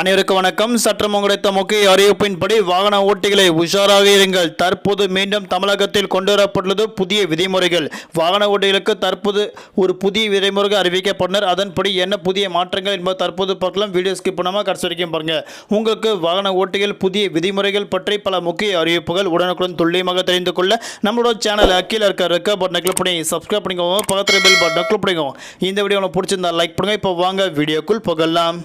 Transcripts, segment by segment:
அனைவருக்கும் வணக்கம். சற்றம் கிடைத்த முக்கிய அறிவிப்பின்படி வாகன ஓட்டிகளை உஷாராக இருங்கள். தற்போது மீண்டும் தமிழகத்தில் கொண்டு வரப்பட்டுள்ளது புதிய விதிமுறைகள். வாகன ஓட்டிகளுக்கு தற்போது ஒரு புதிய விதிமுறைகள் அறிவிக்கப்பட்டனர். அதன்படி என்ன புதிய மாற்றங்கள் என்பது தற்போது பார்க்கலாம். வீடியோ ஸ்கிப் பண்ணாமல் கடைசி வரைக்கும் பாருங்கள் உங்களுக்கு வாகன ஓட்டிகள் புதிய விதிமுறைகள் பற்றி பல முக்கிய அறிவிப்புகள் உடனுக்குடன் துல்லியமாக தெரிந்து கொள்ள நம்மளோட சேனல் கீழே இருக்க இருக்க பட்டனை கிளிக் பண்ணி சப்ஸ்கிரைப் பண்ணிக்கோங்க. பக்கத்தில் பெல் பட்டனை கிளிக் பண்ணிக்கோங்க. இந்த வீடியோ உங்களுக்கு பிடிச்சிருந்தா லைக் பண்ணுங்க. இப்போ வாங்க. வீடியோக்குள் போகலாம்.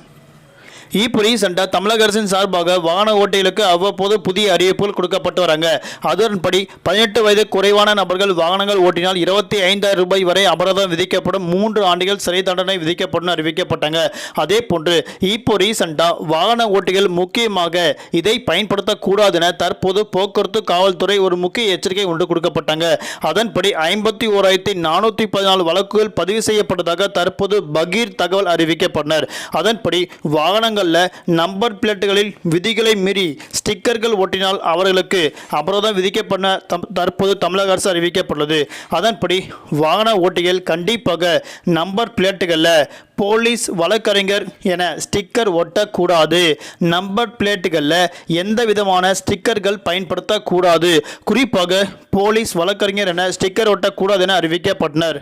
இப்போ ரீசெண்டாக தமிழக அரசின் சார்பாக வாகன ஓட்டிகளுக்கு அவ்வப்போது புதிய அறிவிப்புகள் கொடுக்கப்பட்டு வராங்க. அதன்படி பதினெட்டு வயது குறைவான நபர்கள் வாகனங்கள் ஓட்டினால் இருபத்தி ஐந்தாயிரம் ரூபாய் வரை அபராதம் விதிக்கப்படும். மூன்று ஆண்டுகள் சிறை தண்டனை விதிக்கப்படும் அறிவிக்கப்பட்டாங்க. அதே போன்று இப்போ ரீசெண்டாக வாகன ஓட்டிகள் முக்கியமாக இதை பயன்படுத்தக்கூடாதென தற்போது போக்குவரத்து காவல்துறை ஒரு முக்கிய எச்சரிக்கை ஒன்று கொடுக்கப்பட்டாங்க. அதன்படி ஐம்பத்தி ஓராயிரத்தி நானூற்றி பதினாலு வழக்குகள் பதிவு செய்யப்பட்டதாக தற்போது பகீர் தகவல் அறிவிக்கப்பட்டனர். அதன்படி வாகனங்கள் வாகனங்களில் நம்பர் பிளேட்டுகளில் விதிகளை மீறி ஸ்டிக்கர்கள் ஒட்டினால் அவர்களுக்கு அபராதம் விதிக்கப்பட தற்போது தமிழக அரசு அறிவிக்கப்பட்டுள்ளது. அதன்படி வாகன ஓட்டிகள் கண்டிப்பாக நம்பர் பிளேட்டுகளில் போலீஸ் வழக்கறிஞர் என ஸ்டிக்கர் ஒட்டக்கூடாது. நம்பர் பிளேட்டுகளில் எந்த விதமான ஸ்டிக்கர்கள் பயன்படுத்தக்கூடாது. குறிப்பாக போலீஸ் வழக்கறிஞர் என ஸ்டிக்கர் ஒட்டக்கூடாது என அறிவிக்கப்பட்டனர்.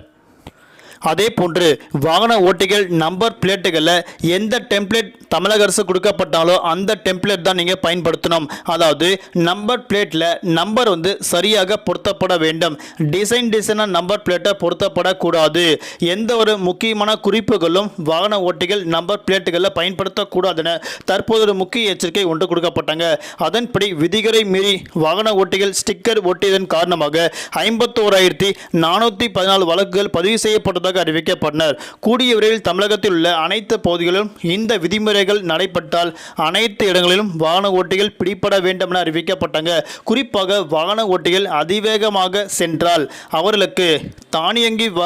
அதே போன்று வாகன ஓட்டிகள் நம்பர் பிளேட்டுகளில் எந்த டெம்ப்ளேட் தமிழக அரசு கொடுக்கப்பட்டாலோ அந்த டெம்ப்ளேட் தான் நீங்கள் பயன்படுத்தணும். அதாவது நம்பர் பிளேட்டில் நம்பர் வந்து சரியாக பொருத்தப்பட வேண்டும். டிசைன் டிசைனாக நம்பர் பிளேட்டை பொருத்தப்படக்கூடாது. எந்த ஒரு முக்கியமான குறிப்புகளும் வாகன ஓட்டிகள் நம்பர் பிளேட்டுகளில் பயன்படுத்தக்கூடாதுன்னு தற்போது ஒரு முக்கிய எச்சரிக்கை ஒன்று கொடுக்கப்பட்டாங்க. அதன்படி விதிகளை மீறி வாகன ஓட்டிகள் ஸ்டிக்கர் ஒட்டியதன் காரணமாக ஐம்பத்தோராயிரத்தி நானூற்றி பதினாலு வழக்குகள் பதிவு செய்யப்பட்டதாக அறிவிக்கப்பட்டனர். கூடிய விரைவில் தமிழகத்தில் உள்ள அனைத்து பகுதிகளிலும் இந்த விதிமுறைகள் நடைபெற்றால் அனைத்து இடங்களிலும் வாகன ஓட்டிகள் பிடிபட வேண்டும் என அறிவிக்கப்பட்டாங்க. குறிப்பாக வாகன ஓட்டிகள் அதிவேகமாக சென்றால் அவர்களுக்கு தானியங்கி வ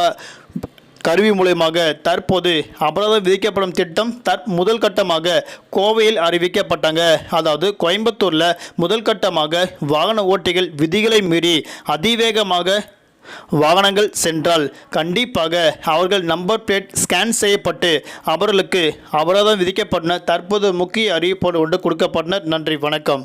கருவி மூலயமாக தற்போது அபராதம் விதிக்கப்படும் திட்டம் தற் முதல் கட்டமாக கோவையில் அறிவிக்கப்பட்டாங்க. அதாவது கோயம்புத்தூரில் முதல் கட்டமாக வாகன ஓட்டிகள் விதிகளை மீறி அதிவேகமாக வாகனங்கள் சென்றால் கண்டிப்பாக அவர்கள் நம்பர் பிளேட் ஸ்கேன் செய்யப்பட்டு அவர்களுக்கு அபராதம் விதிக்கப்பட்டனர் தற்போது முக்கிய அறிவிப்போடு ஒன்று கொடுக்கப்பட்டனர். நன்றி. வணக்கம்.